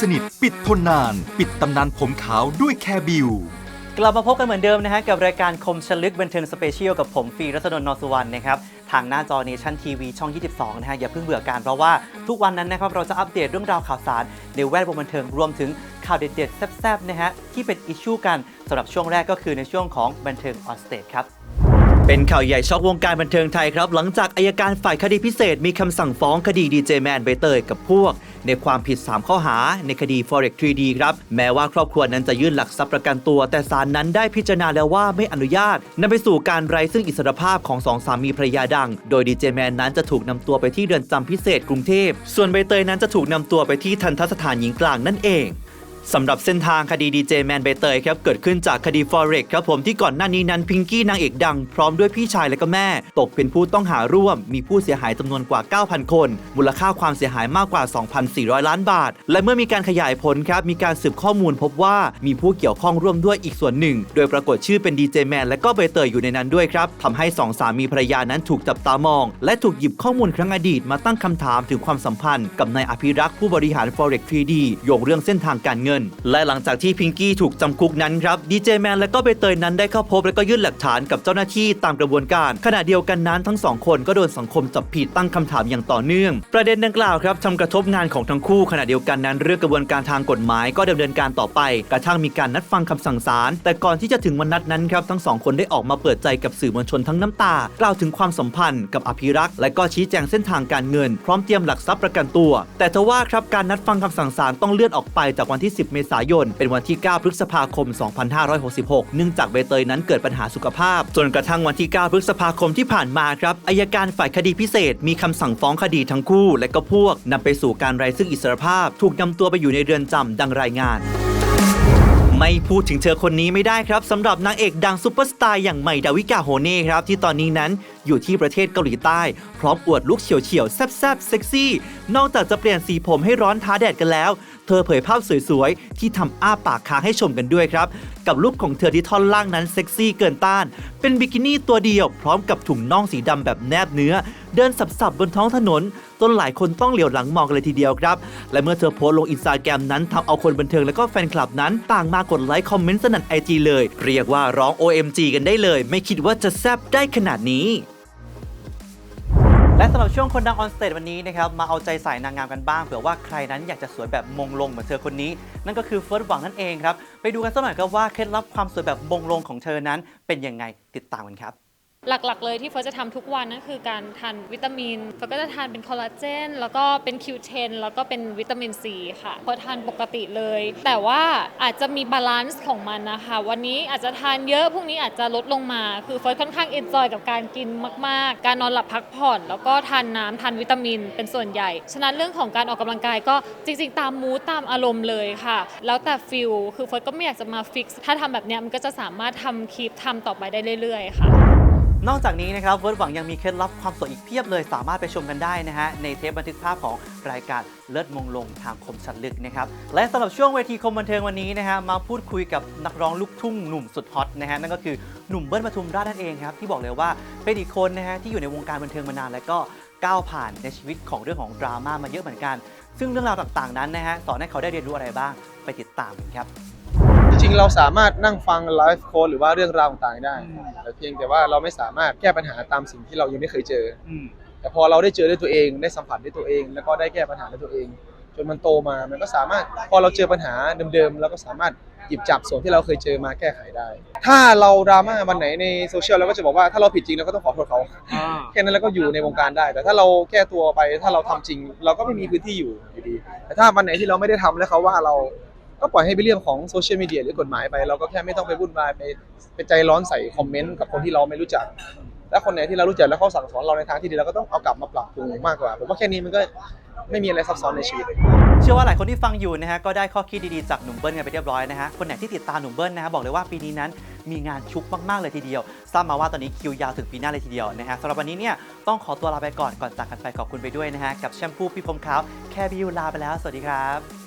สนิท ปิดทนนาน ปิดตำนานผมขาวด้วยแคบิว กลับมาพบกันเหมือนเดิมนะฮะกับรายการคมชลึกบันเทิงสเปเชียลกับผมฟรีรัศนนท์นอสุวรรณนะครับ ทางหน้าจอเนชั่นทีวีช่อง 22 นะฮะ อย่าเพิ่งเบื่อการเพราะว่าทุกวันนั้นนะครับ เราจะอัปเดตเรื่องราวข่าวสาร ในแวดวงบันเทิงรวมถึงข่าวเด็ดๆ แซ่บๆนะฮะที่เป็นอิชชูกันสำหรับช่วงแรกก็คือในช่วงของบันเทิงออนสเตจครับ เป็นข่าวใหญ่ช็อกวงการบันเทิงไทยครับ หลังจากอายการฝ่ายคดีพิเศษมีคำสั่งฟ้องคดีดีเจแมนใบเตยกับพวก ในความผิด 3 ข้อหาในคดี Forex 3D ครับ แม้ว่าครอบครัวนั้นจะยื่นหลักทรัพย์ประกันตัว แต่ศาลนั้นได้พิจารณาแล้วว่าไม่อนุญาตนำไปสู่การไร้ซึ่งอิสรภาพของสองสามีภรรยาดัง โดยดีเจแมนนั้นจะถูกนำตัวไปที่เรือนจำพิเศษกรุงเทพ ส่วนใบเตยนั้นจะถูกนำตัวไปที่ทันทสถานหญิงกลางนั่นเอง สำหรับเส้นทางคดีดีเจแมนใบเตยครับเกิดขึ้นจากคดี Forex ครับผมที่ก่อนหน้านี้นั้นพิงกี้นางเอกดัง พร้อมด้วยพี่ชายและก็แม่ ตกเป็นผู้ต้องหาร่วม มีผู้เสียหายจำนวนกว่า 9,000 คน มูลค่าความเสียหายมากกว่า 2,400 ล้านบาท และเมื่อมีการขยายผลครับมีการสืบข้อมูลพบว่ามีผู้เกี่ยวข้องร่วมด้วยอีกส่วนหนึ่ง โดยปรากฏชื่อเป็นดีเจแมนและก็ใบเตยอยู่ในนั้นด้วยครับทำให้สองสามีภรรยานั้นถูกจับตามอง และถูกหยิบข้อมูลครั้งอดีตมาตั้งคำถามถึงความสัมพันธ์กับนายอภิรักษ์ผู้บริหาร Forex 3D โยงเรื่องเส้นทางการเงินและหลังจากที่พิงกี้ถูกจำคุกนั้นครับดีเจแมนและก็ใบเตยนั้นได้เข้าพบและก็ยื่นหลักฐานกับเจ้าหน้าที่ตามกระบวนการ ขณะเดียวกันนั้นทั้งสองคนก็โดนสังคมจับผิดตั้งคำถามอย่างต่อเนื่อง ประเด็นดังกล่าวครับทำกระทบงานของทั้งคู่ขณะเดียวกันนั้น เรื่องกระบวนการทางกฎหมายก็ดำเนินการต่อไป กระทั่งมีการนัดฟังคำสั่งศาลแต่ก่อนที่จะถึงวันนัดนั้นครับทั้งสองคนได้ออกมาเปิดใจกับสื่อมวลชนทั้งน้ำตา กล่าวถึงความสัมพันธ์กับอภิรักษ์และก็ชี้แจงเส้นทางการเงิน พร้อมเตรียมหลักทรัพย์ประกันตัว แต่ทว่าครับการนัดฟังคำสั่งศาลต้องเลื่อนออกไปจากวันที่10 เมษายน เป็นวันที่ 9 พฤษภาคม 2566 เนื่องจากใบเตยนั้นเกิดปัญหาสุขภาพ จนกระทั่งวันที่ 9 พฤษภาคมที่ผ่านมาครับอายการฝ่ายคดีพิเศษ มีคำสั่งฟ้องคดีทั้งคู่ และก็พวกนำไปสู่การไร้ซึ่งอิสรภาพ ถูกนำตัวไปอยู่ในเรือนจำดังรายงาน ไม่พูดถึงเธอคนนี้ไม่ได้ครับสำหรับนางเอกดังซุปเปอร์สตาร์อย่างใหม่ดาวิกาโฮเน่ครับ ที่ตอนนี้นั้นอยู่ที่ประเทศเกาหลีใต้ พร้อมอวดลุคเฉียวๆแซ่บๆเซ็กซี่ นอกจากจะเปลี่ยนสีผมให้ร้อนท้าแดดกันแล้ว เธอเผยภาพสวยๆ ที่ทำอ้าปากค้างให้ชมกันด้วยครับ กับลุคของเธอที่ท่อนล่างนั้นเซ็กซี่เกินต้าน เป็นบิกินี่ตัวเดียวพร้อมกับถุงน่องสีดำแบบแนบเนื้อ เดินสับๆบนท้องถนนจนหลายคนต้องเหลียวหลังมองกันเลยทีเดียวครับ และเมื่อเธอโพสต์ลงอินสตาแกรมนั้นทำเอาคนบันเทิงและก็แฟนคลับนั้น ต่างมากดไลค์คอมเมนต์สนั่นไอจีเลย เรียกว่าร้อง OMG กันได้เลย ไม่คิดว่าจะแซบได้ขนาดนี้และสำหรับช่วงคนดังออนสเตจวันนี้นะครับมาเอาใจใส่นางงามกันบ้างเผื่อว่าใครนั้นอยากจะสวยแบบมงลงเหมือนเธอคนนี้ นั่นก็คือเฟิร์สหวังนั่นเองครับ ไปดูกันสักหน่อยครับว่าเคล็ดลับความสวยแบบมงลงของเธอนั้นเป็นยังไงติดตามกันครับ หลักๆ เลยที่เฟิร์สจะทำทุกวันนั่นคือการทานวิตามินเฟิร์สก็จะทานเป็นคอลลาเจนแล้วก็เป็น Q10 แล้วก็เป็นวิตามินซีค่ะเฟิร์สทานปกติเลย แต่ว่าอาจจะมีบาลานซ์ของมันนะคะ วันนี้อาจจะทานเยอะพรุ่งนี้อาจจะลดลงมา คือเฟิร์สค่อนข้างเอนจอยกับการกินมากๆ การนอนหลับพักผ่อน แล้วก็ทานน้ำทานวิตามินเป็นส่วนใหญ่ ฉะนั้นเรื่องของการออกกำลังกายก็จริง ๆ ตามมูตามอารมณ์เลยค่ะ แล้วแต่ฟิลคือเฟิร์สก็ไม่อยากจะมาฟิกซ์ถ้าทำแบบเนี้ยมันก็จะสามารถทำคลิปทำต่อไปได้เรื่อย ๆ ค่ะ นอกจากนี้นะครับเวิร์ดหวังยังมีเคล็ดลับความสวยอีกเพียบเลยสามารถไปชมกันได้นะฮะในเทปบันทึกภาพของรายการเลิศมงลงทางคมชัดลึกนะครับและสำหรับช่วงเวทีคมบันเทิงวันนี้นะฮะมาพูดคุยกับนักร้องลูกทุ่งหนุ่มสุดฮอตนะฮะนั่นก็คือหนุ่มเบิ้ลปทุมราชนั่นเองครับที่บอกเลยว่าเป็นอีกคนนะฮะที่อยู่ในวงการบันเทิงมานานและก็ก้าวผ่านในชีวิตของเรื่องของดราม่ามาเยอะเหมือนกัน ซึ่งเรื่องราวต่างๆนั้นนะฮะสอนให้เขาได้เรียนรู้อะไรบ้างไปติดตามกันครับ ริง ๆ เราสามารถนั่งฟังไลฟ์โค้ดหรือว่าเรื่องราวต่างๆได้อืมแต่เพียงแต่ว่าเราไม่สามารถแก้ปัญหาตามสิ่งที่เรายังไม่เคยเจอแต่พอเราได้เจอด้วยตัวเองได้สัมผัสด้วยตัวเอง แล้วก็ได้แก้ปัญหาด้วยตัวเอง จนมันโตมามันก็สามารถพอเราเจอปัญหาเดิมๆเราก็สามารถหยิบจับส่วนที่เราเคยเจอมาแก้ไขได้ ถ้าเราดราม่าวันไหนในโซเชียลเราก็จะบอกว่าถ้าเราผิดจริงเราก็ต้องขอโทษเขาแค่นั้นแล้วก็อยู่ในวงการได้ แต่ถ้าเราแก้ตัวไปถ้าเราทำจริง เราก็ไม่มีพื้นที่อยู่อยู่ดี แต่ถ้าวันไหนที่เราไม่ได้ทำแล้วเขาว่าเรา ก็ปล่อยให้เป็นเรื่องของโซเชียลมีเดียหรือกฎหมายไป เราก็แค่ไม่ต้องไปวุ่นวายไปไปใจร้อนใส่คอมเมนต์กับคนที่เราไม่รู้จัก และคนไหนที่เรารู้จักแล้วเขาสั่งสอนเราในทางที่ดีเราก็ต้องเอากลับมาปรับปรุงมากกว่าผมว่าแค่นี้มันก็ไม่มีอะไรซับซ้อนในชีวิต เชื่อว่าหลายคนที่ฟังอยู่นะฮะก็ได้ข้อคิดดีๆจากหนุ่มเบิ้ลกันไปเรียบร้อยนะฮะคนไหนที่ติดตามหนุ่มเบิ้ลนะฮะบอกเลยว่าปีนี้นั้นมีงานชุกมากๆเลยทีเดียวทราบมาว่าตอนนี้คิวยาวถึงปีหน้าเลยทีเดียวนะฮะสำหรับวันนี้เนี่ยต้องขอตัวลาไปก่อนก่อนจากกันไปขอบคุณไปด้วยนะฮะกับแชมพูพี่พรมขาวแคบิวลาไปแล้ว สวัสดีครับ